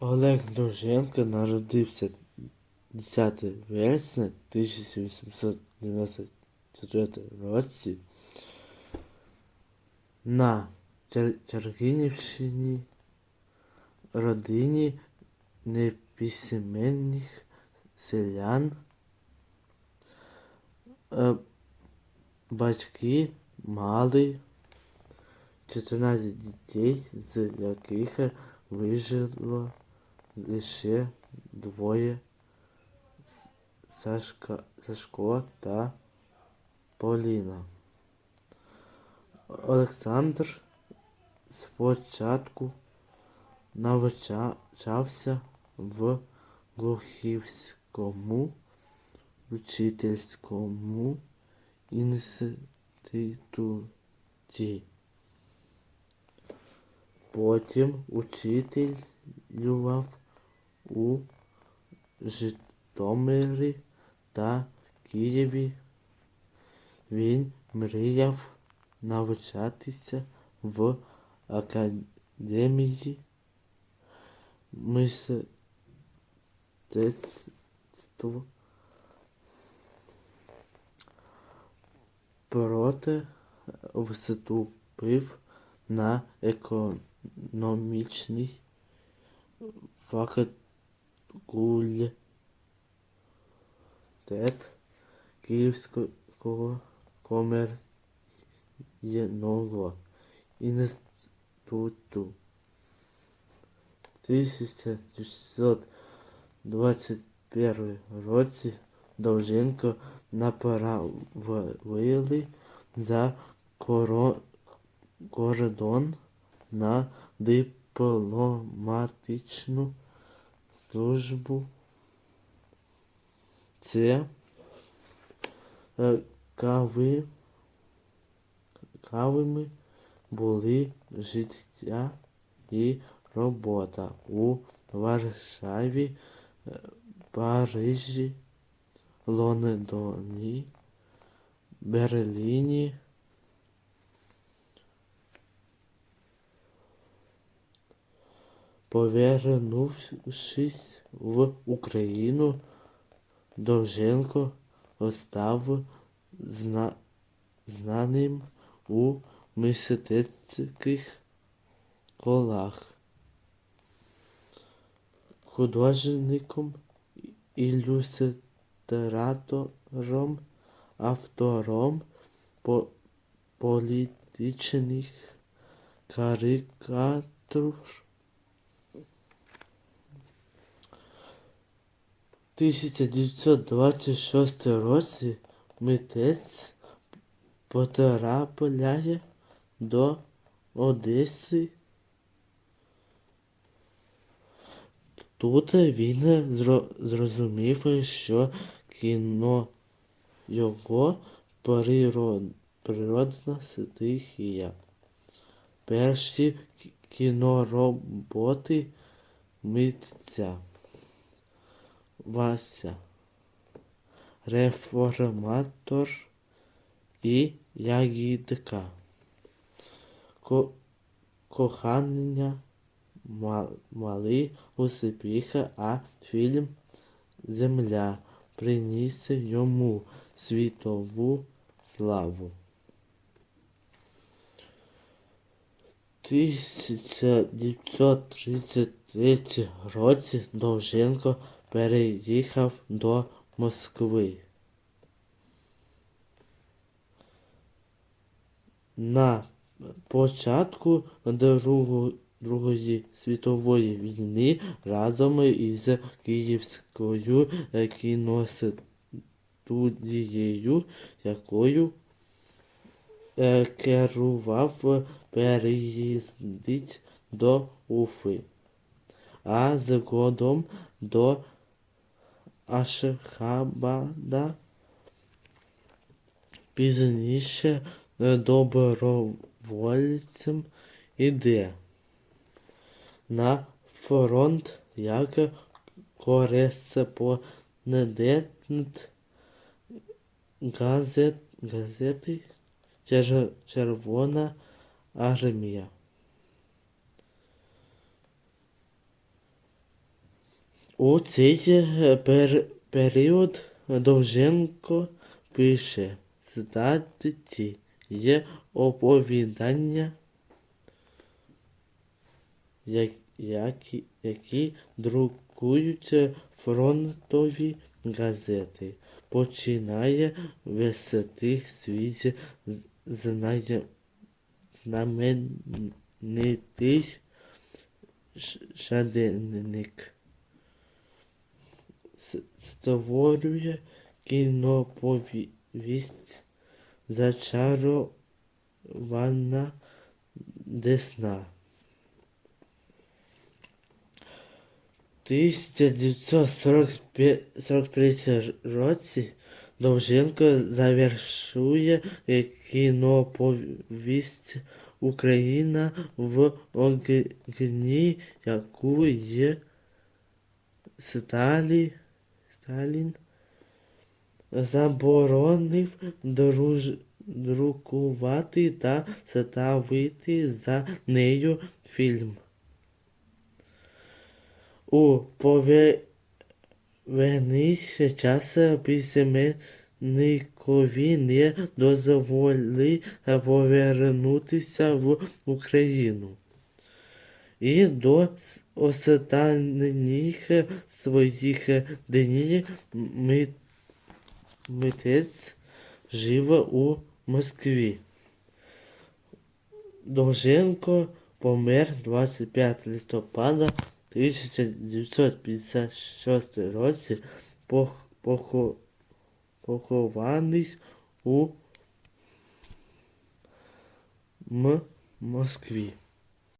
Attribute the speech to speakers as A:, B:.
A: Олег Довженко народився 10 вересня 1894 році на Чер- Чергинівщині родині неписьменних селян. Е, Батьки мали 14 дітей, з яких вижило лише двоє Сашка, Сашко та Поліна. Олександр спочатку навчався в Глухівському учительському інституті. Потім учителював у Житомирі та Києві. Він мріяв навчатися в академії мистецтв. Проте вступив на економічний факультет Київського комерційного інституту. 1921 році Довженко направили за кордон на дипломатичну службу. Це е, кави, кавими були життя і робота у Варшаві, е, Парижі, Лондоні, Берліні. Повернувшись в Україну, Довженко став зна... знаним у мистецьких колах, художником, ілюстратором, автором по... політичних карикатур. 1926 році митець потрапляє до Одеси. Тут він зрозумів, що кіно його природ- природна стихія. Перші кінороботи митця. Вася, реформатор і ягідка. Ко- кохання ма- малий успіх, а фільм Земля приніс йому світову славу. 1933 році Довженко переїхав до Москви. На початку Другої світової війни разом із Київською кіностудією, якою е, керував, переїздить до Уфи, а згодом до Ашхабада. Пізніше добровольцем іде на фронт як кореспондент газет, газети Червона армія. У цей е, пер- період Довженко пише статті, є оповідання, як- які, які друкуються фронтові газети. Починає вести свій знає, знаменитий ш- щоденник. Створює кіноповість Зачарована Десна. 1943 році Довженко завершує кіноповість Україна в огні, яку є Сталі, Сталін заборонив друж, друкувати та ставити за нею фільм. У повоєнний час письменникові не дозволили повернутися в Україну. І до останніх своїх днів митець живе у Москві. Довженко помер 25 листопада 1956 році, пох, похо, похований у М- Москві.